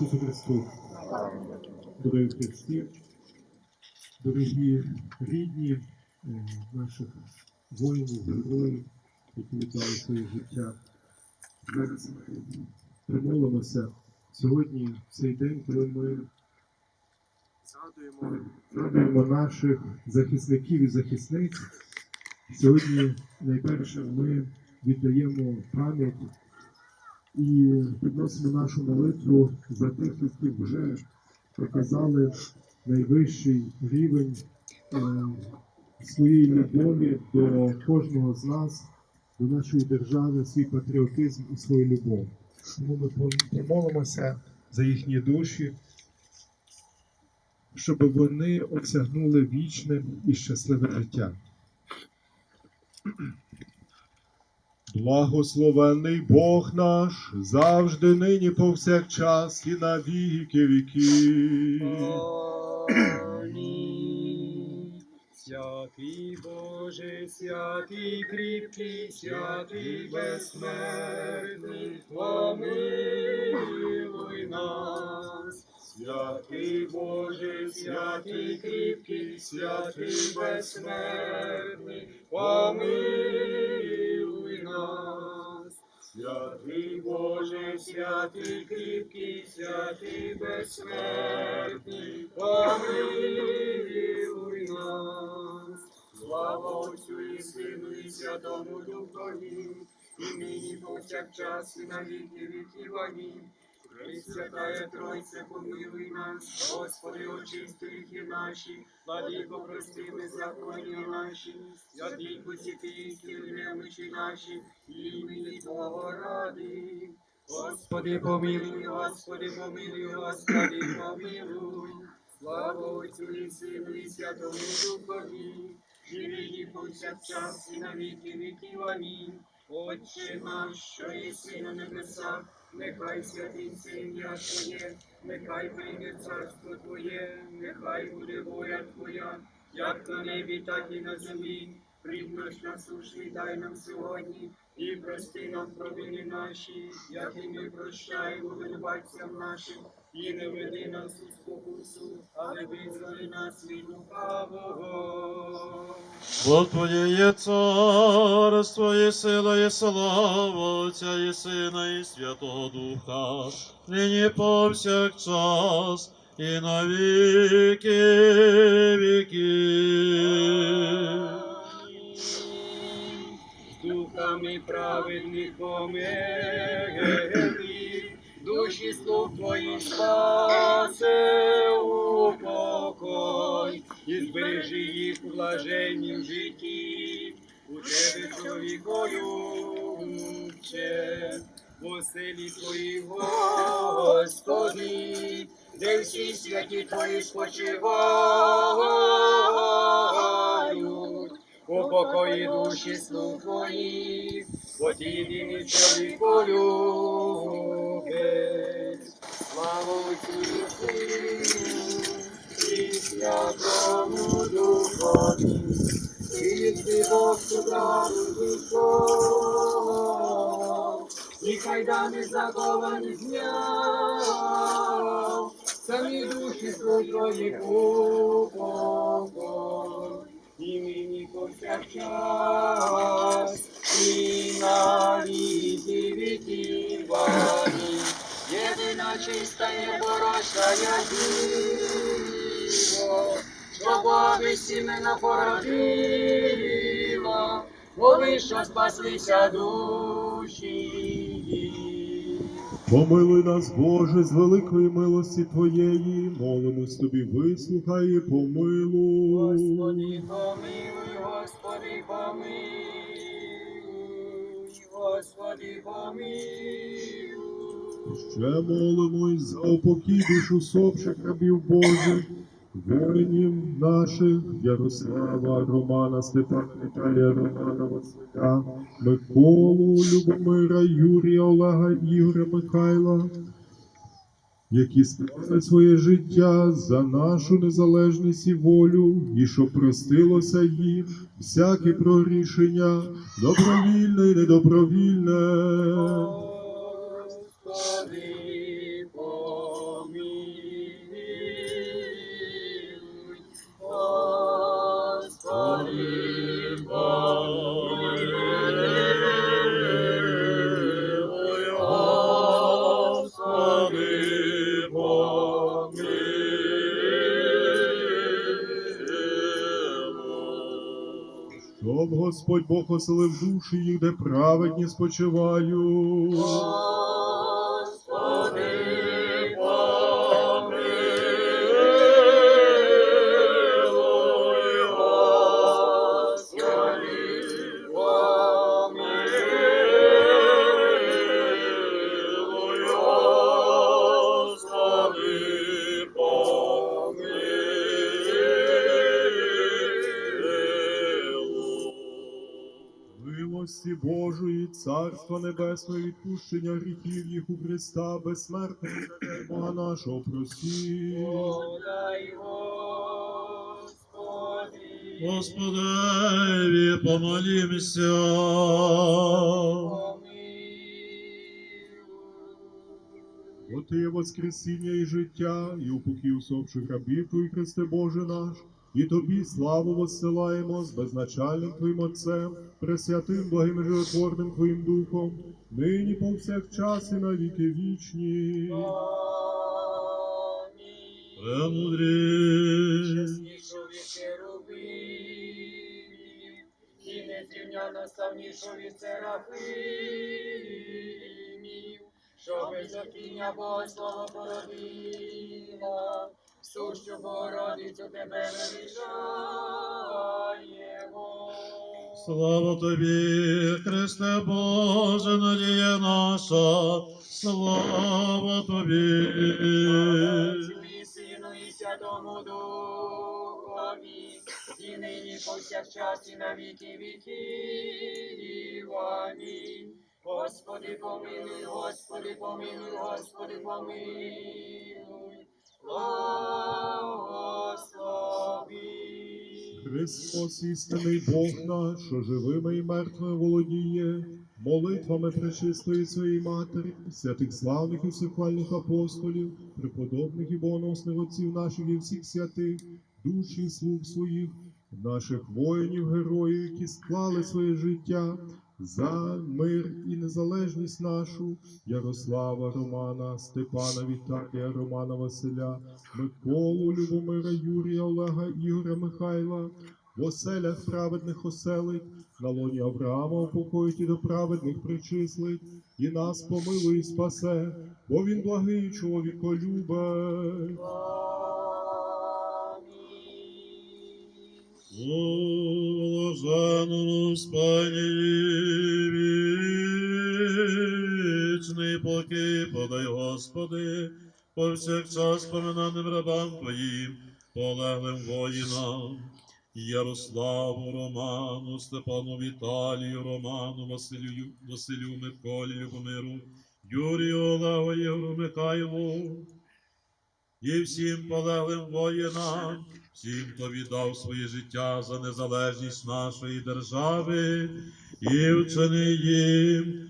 Ісусу. Дорогі Христі, дорогі рідні е, наших воїнів, героїв, які віддали своє життя. Зараз примолимося сьогодні, в цей день, коли ми згадуємо, згадуємо наших захисників і захисниць. Сьогодні найперше ми віддаємо пам'ять і підносимо нашу молитву за тих, які вже показали найвищий рівень е, своєї любові до кожного з нас, до нашої держави, свій патріотизм і свою любов. Тому ми помолимося за їхні душі, щоб вони осягнули вічне і щасливе життя. Благословений Бог наш, завжди нині повсякчас і на віки віків. Святий Боже, святий кріпкий, святий безсмертний, помилуй нас. Святий Боже, святий кріпкий, святий безсмертний, помилуй нас. Святий Боже, святий кріпкий, святий безсмертний, помилуй нас. Слава Отцю і Сину і Святому Духові, і нині повсякчас і на віки віків. Амінь. Пресвятая Тройця, помилуй нас, Господи, очисти гріхи наші, владико, прости беззаконня наші, святий посіти немочі наші, імені Твого ради. Господи, помилуй, Господи, помилуй, Господи, помилуй. Слава Отцю і Сину і Святому Духові, і нині повсякчас і на віки віків. Амінь. Отче наш, що єси на небесах, нехай святиться ім'я Твоє, нехай прийде царство Твоє, нехай буде воля Твоя, як на небі, так і на землі. Хліб наш насушний дай нам сьогодні, і прости нам провини наші, як і ми прощаємо винуватцям нашим, і не веди нас у спокусу, але визволи нас від лукавого. Бо Твоє є царство, і сила, і слава Отця, і Сина, і Святого Духа, нині повсякчас, і на віки віків. Духами праведних помилуй, душі слуг твоїх спасе упокой, і збережи їх у блаженнім житті, у тебе чоловікою любче, в оселі твоїй, Господи, де всі святі твої спочивають, упокої душі слуг твоїх, єдиний чоловіку любець. Отцю і Святому Духові, і ти Бог Бог, і кайдани заковані зняв, самі душі твоїх упокой і нині повсякчас, і на чиста і порочна я діво, що Бога сімена породила, Боги, що спаслися душі. Помилуй нас, Боже, з великої милості Твоєї, молимось Тобі, вислухай і помилуй. Господи, помилуй, Господи, помилуй, Господи, помилуй. Ще молимось за упокій душ усопших рабів Божих, воїнів наших, Ярослава, Романа, Степана, Віталія, Романа, Василя, Миколу, Любомира, Юрія, Олега, Ігоря, Михайла, які склали своє життя за нашу незалежність і волю, і щоб простилося їм всяке прорішення, добровільне і недобровільне. Господи, помилуй, Щоб Господь Бог оселив душі їх, де праведні спочивають. Милості Божої, Царства Небесного, відпущення гріхів їх у Христа, безсмертного Бога нашого просі. Господи, помолімся. Бо Ти воскресіння і життя, і упокій усопших рабів Твій, Христе Боже наш, і Тобі славу воссилаємо з безначальним Твоїм Отцем, пресвятим, благим і животворним Твоїм Духом, нині повсякчас і на віки вічні. Премудрі. Чеснішові херувимів, і незрівняно славнішові серафимів, що безопіння Бога слава породила, сущу Богородицю тебе величаємо. Слава тобі, Христе Боже, надія наша, слава тобі. Сину і Святому Духові, і нині повсякчас і на віки віків. Амінь. Господи, помилуй, Господи, помилуй, Господи, помилуй. Христос, істинний Бог наш, що живими і мертвими володіє, молитвами пречистої своєї матері, святих славних і всехвальних апостолів, преподобних і богоносних отців наших і всіх святих, душі слуг своїх, наших воїнів, героїв, які склали своє життя за мир і незалежність нашу, Ярослава, Романа, Степана, Віталія, Романа Василя, Миколу, Любомира, Юрія, Олега, Ігоря, Михайла, в оселях праведних оселить, на лоні Авраама упокоїть і до праведних причислить, і нас помилуй і спасе, бо він благий чоловіколюбець. Амінь. Блаженному вічний покій подай, Господи, повсякчас поминаним рабам Твоїм, полеглим воїнам, Ярославу, Роману, Степану Віталію, Роману, Василю, Василю Миколі, Любомиру, Юрію, Олегу, Євру, Михайлу, і всім полеглим воїнам, всім, хто віддав своє життя за незалежність нашої держави, і вчини їм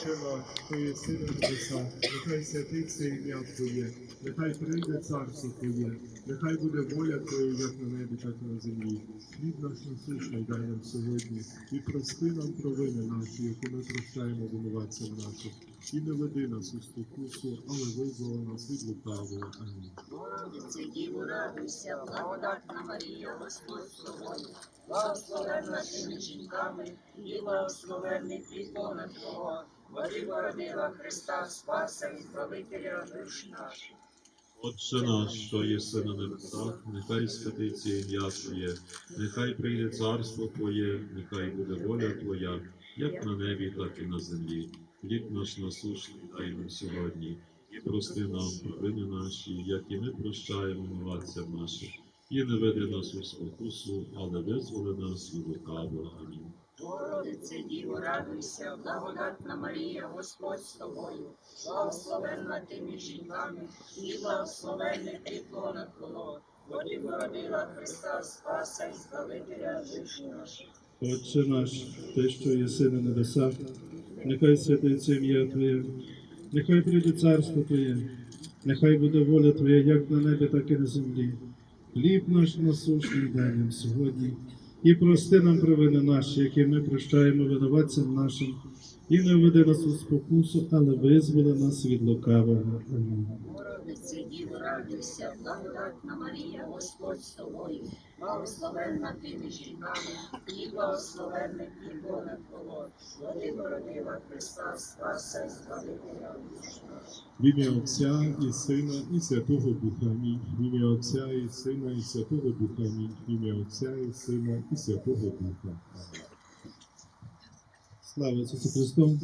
Отче наш, що єси на небесах, нехай святиться ім'я Твоє, нехай прийде царство Твоє, нехай буде воля Твоя, як на небі, так і на землі. Хліб наш насущний дай нам сьогодні, і прости нам провини наші, які ми прощаємо винуватцям нашим. І не веди нас у спокусу, але визволи нас від лукавого. Амінь. Богородице, Діву, радуйся, благодатна Марія, Господь з тобою, благословенна ти між жінками, і благословенний плід Твого, бо ти породила Христа, Спаса і Збавителя душ наших. Отче наш, що єси на небесах, нехай святиться ім'я Твоє, нехай прийде царство Твоє, нехай буде воля Твоя, як на небі, так і на землі. Хліб наш насущний дай нам сьогодні, і прости нам провини наші, як і ми прощаємо винуватцям наших, і не веди нас у спокусу, але визволи нас від лукавого. Амінь. Богородице, Діво, радуйся, благодатна Марія, Господь з тобою, благословенна ти між жінками, і благословенний плітлона Твого, бо ти породила Христа Спаса і Збавителя душ наших. Отче наш, Ти, що єси на небесах, нехай святиться ім'я Твоє, нехай прийде царство Твоє, нехай буде воля Твоя як на небі, так і на землі. Хліб наш насущний дай нам сьогодні, і прости нам провини наші, які ми прощаємо винуватцям нашим, і не введи нас у спокусу, але визволи нас від лукавого. Амінь. Богородице, Діво, радуйся, благодатна Марія, Господь з тобою, благословенна ти між жінками, і благословенний плітлона Твого, бо ти породила Христа Спаса і Збавителя душ наших. В ім'я Отця і Сина, і Святого Духа. Амінь. В ім'я Отця і Сина, і Святого Духа. Амінь. В ім'я Отця і Сина, і Святого Духа. Слава Ісусу Христу!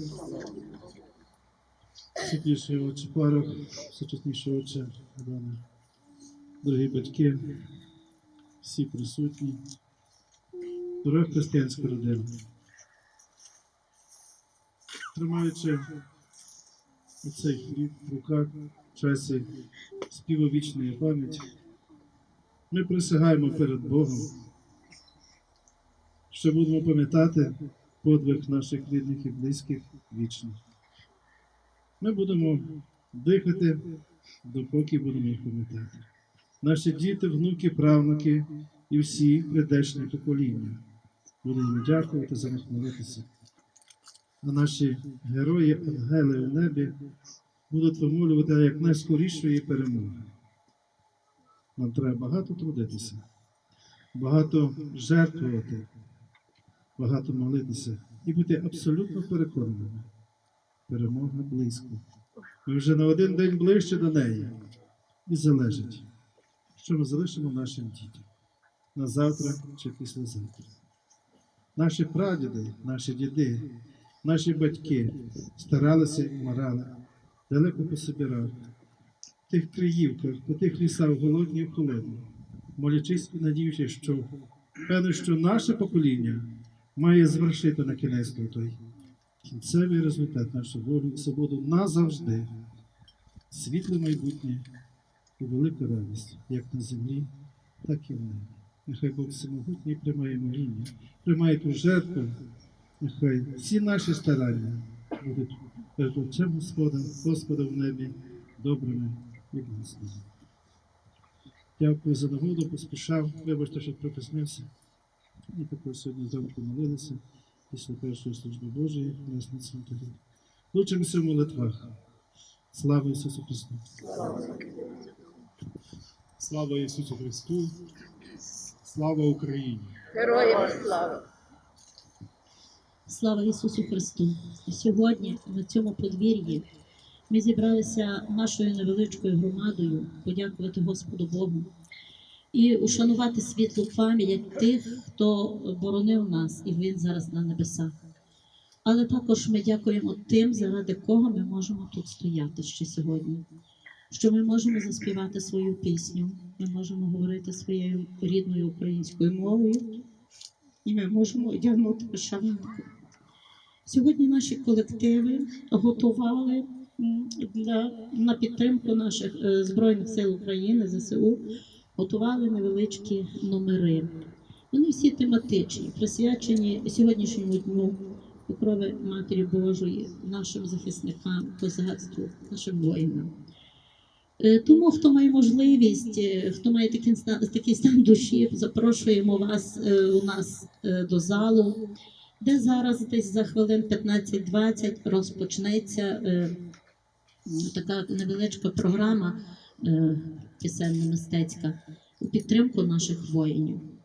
Святіший отче Парох, сучасніший отче Іване, дорогі батьки, всі присутні, дорога християнська родина. Тримаючи оцей хліб в руках в часі співу вічної пам'яті, ми присягаємо перед Богом, що будемо пам'ятати подвиг наших рідних і близьких вічно. Ми будемо дихати, допоки будемо їх пам'ятати. Наші діти, внуки, правнуки і всі прийдешні покоління. Будемо дякувати за них молитися. А наші герої, ангели у небі, будуть вимолювати як найскорішої перемоги. Нам треба багато трудитися, багато жертвувати, багато молитися і бути абсолютно переконаними. Перемога близько. Ми вже на один день ближче до неї. І залежить, що ми залишимо нашим дітям на завтра чи післязавтра. Наші прадіди, наші діди, наші батьки старалися і морали, далеко пособирали. В тих криївках, по тих лісах голодні і холодні, молячись і надіючись, що певно, що наше покоління має звершити на кінець той кінцевий результат нашу волю і свободу назавжди, світле майбутнє і велика радість, як на землі, так і в небі. Нехай Бог всемогутній приймає моління, приймає ту жертву, нехай всі наші старання будуть перед Отцем Господом, Господом в небі, добрими і благословенними. Дякую за нагоду, поспішав. Вибачте, що припізнився. І також сьогодні зранку молилися після першої служби Божої у нас на цвинтарі. Лучимося в молитвах. Слава Ісусу Христу! Слава Ісусу Христу! Слава Україні! Героям слава! Слава Ісусу Христу! Сьогодні на цьому подвір'ї ми зібралися нашою невеличкою громадою подякувати Господу Богу і ушанувати світлу пам'ять тих, хто боронив нас, і він зараз на небесах. Але також ми дякуємо тим, заради кого ми можемо тут стояти ще сьогодні. Що ми можемо заспівати свою пісню, ми можемо говорити своєю рідною українською мовою, і ми можемо одягнути вишиванку. Сьогодні наші колективи готували для, на підтримку наших е, Збройних сил України, ЗСУ, готували невеличкі номери. Вони всі тематичні, присвячені сьогоднішньому дню покрови Матері Божої, нашим захисникам, козацтву, нашим воїнам. Е, Тому, хто має можливість, е, хто має такий такий стан душі, запрошуємо вас е, у нас до залу, де зараз десь за хвилин 15-20 розпочнеться така невеличка програма пісенно-мистецька у підтримку наших воїнів.